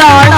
Lord.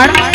Omar.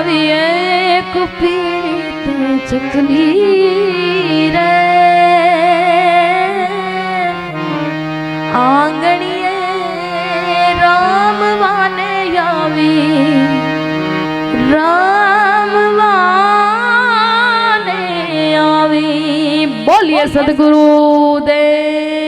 આવી એક પીડિત ચકલી રે આંગણીએ રામવાને આવી રામવાને આવી બોલીએ સદગુરુ દેવ